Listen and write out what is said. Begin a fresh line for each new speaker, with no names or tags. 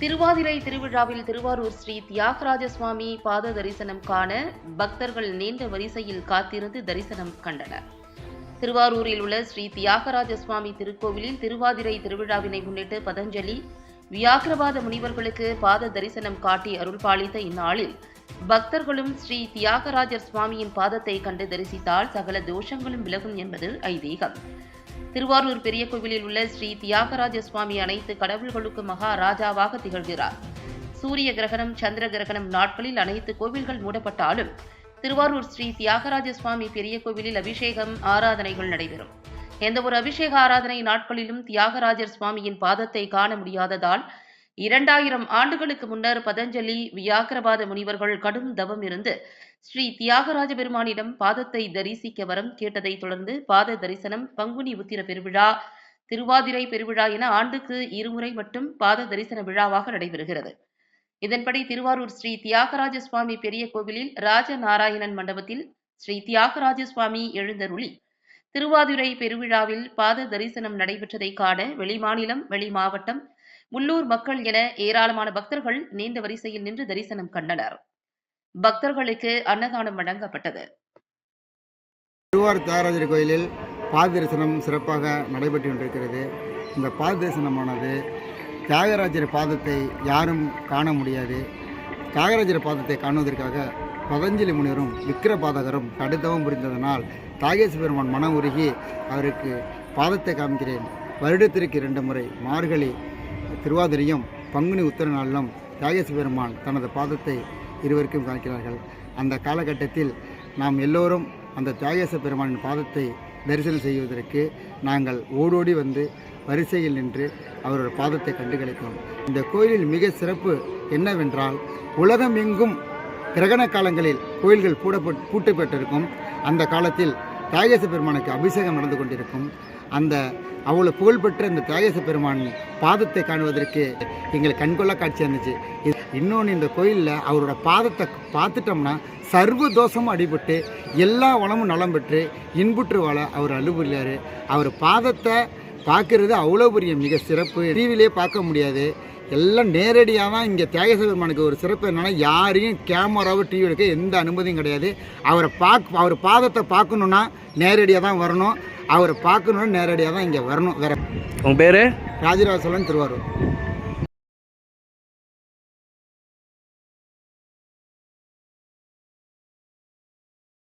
திருவாதிரை திருவிழாவில் திருவாரூர் ஸ்ரீ தியாகராஜ சுவாமி பாத தரிசனம் காண பக்தர்கள் நீண்ட வரிசையில் காத்திருந்து தரிசனம் கண்டனர். திருவாரூரில் உள்ள ஸ்ரீ தியாகராஜ சுவாமி திருக்கோவிலில் திருவாதிரை திருவிழாவினை முன்னிட்டு பதஞ்சலி வியாக்கிரபாத முனிவர்களுக்கு பாத தரிசனம் காட்டி அருள்பாலித்த இந்நாளில் பக்தர்களும் ஸ்ரீ தியாகராஜர் சுவாமியின் பாதத்தை கண்டு தரிசித்தால் சகல தோஷங்களும் விலகும் என்பது ஐதீகம். திருவாரூர் பெரிய கோவிலில் உள்ள ஸ்ரீ தியாகராஜ சுவாமி அனைத்து கடவுள்களுக்கு மகாராஜாவாக திகழ்கிறார். சூரிய கிரகணம் சந்திர கிரகணம் நாட்களில் அனைத்து கோவில்கள் மூடப்பட்டாலும் திருவாரூர் ஸ்ரீ தியாகராஜ சுவாமி பெரிய கோவிலில் அபிஷேகம் ஆராதனைகள் நடைபெறும். எந்த ஒரு அபிஷேக ஆராதனை நாட்களிலும் தியாகராஜர் சுவாமியின் பாதத்தை காண முடியாததால் இரண்டாயிரம் ஆண்டுகளுக்கு முன்னர் பதஞ்சலி வியாக்கிரபாத முனிவர்கள் கடும் தவம் இருந்து ஸ்ரீ தியாகராஜ பெருமானிடம் பாதத்தை தரிசிக்க வரம் கேட்டதை தொடர்ந்து பாத தரிசனம் பங்குனி உத்திர பெருவிழா திருவாதிரை பெருவிழா என ஆண்டுக்கு இருமுறை மட்டும் பாத தரிசன விழாவாக நடைபெறுகிறது. இதன்படி திருவாரூர் ஸ்ரீ தியாகராஜ சுவாமி பெரிய கோவிலில் ராஜ நாராயணன் மண்டபத்தில் ஸ்ரீ தியாகராஜ சுவாமி எழுந்தருளி திருவாதிரை பெருவிழாவில் பாத தரிசனம் நடைபெற்றதை காண வெளிமாநிலம் வெளிமாவட்டம் உள்ளூர் மக்கள் என ஏராளமான பக்தர்கள் நீண்ட வரிசையில் நின்று தரிசனம் கண்டனர். பக்தர்களுக்கு அன்னதானம் வழங்கப்பட்டது.
திருவாரூர் தியாகராஜர் கோயிலில் பாத தரிசனம் சிறப்பாக நடைபெற்று கொண்டிருக்கிறது. இந்த பாத தரிசனமானது தியாகராஜர் பாதத்தை யாரும் காண முடியாது. தியாகராஜர் பாதத்தை காணுவதற்காக பதஞ்சலி முனிவரும் விக்கிரபாதகரும் கடுத்தவம் புரிந்ததனால் தாகேச பெருமான் மனம் உருகி அவருக்கு பாதத்தை காமிக்கிறேன் வருடத்திற்கு இரண்டு முறை மார்கழி திருவாதிரையும் பங்குனி உத்தர நாளிலும் தியாகேச பெருமான் தனது பாதத்தை இருவருக்கும் காமிக்கிறார்கள் அந்த காலகட்டத்தில் நாம் எல்லோரும் அந்த தியாகேச பெருமானின் பாதத்தை தரிசனம் செய்வதற்கு நாங்கள் ஓடோடி வந்து வரிசையில் நின்று அவரோட பாதத்தை கண்டு கிடைத்தோம் இந்த கோயிலில் மிக சிறப்பு என்னவென்றால் உலகம் எங்கும் கிரகண காலங்களில் கோயில்கள் பூடப்பட் பூட்டப்பட்டிருக்கும். அந்த காலத்தில் தியாகேச பெருமானுக்கு அபிஷேகம் நடந்து கொண்டிருக்கும். அந்த அவ்வளோ புகழ்பெற்ற இந்த தியாகேச பெருமான் பாதத்தை காணுவதற்கு எங்களுக்கு கண்கொள்ளா காட்சியாக இருந்துச்சு இது- இன்னொன்று இந்த கோயிலில் அவரோட பாதத்தை பார்த்துட்டோம்னா சர்வ தோஷமும் அடிபட்டு எல்லா வளமும் நலம் பெற்று இன்புற்று வாழ அவர் அலுபுரியார் அவர் பாதத்தை பார்க்கறது அவ்வளோ பெரிய மிக சிறப்பு. டிவிலே பார்க்க முடியாது. எல்லாம் நேரடியாக தான் இங்கே தியாகேச பெருமானுக்கு ஒரு சிறப்பு என்னன்னா யாரையும் கேமராவோ டிவி எடுக்க எந்த அனுமதியும் கிடையாது. அவரை பார்க்க அவர் பாதத்தை பார்க்கணுன்னா நேரடியாக தான் வரணும். அவரை பார்க்கணுன்னா நேரடியாக தான் இங்கே வரணும். வேற
உங்கள் பேர்?
ராஜராஜ சோழன் திருவாரூர்.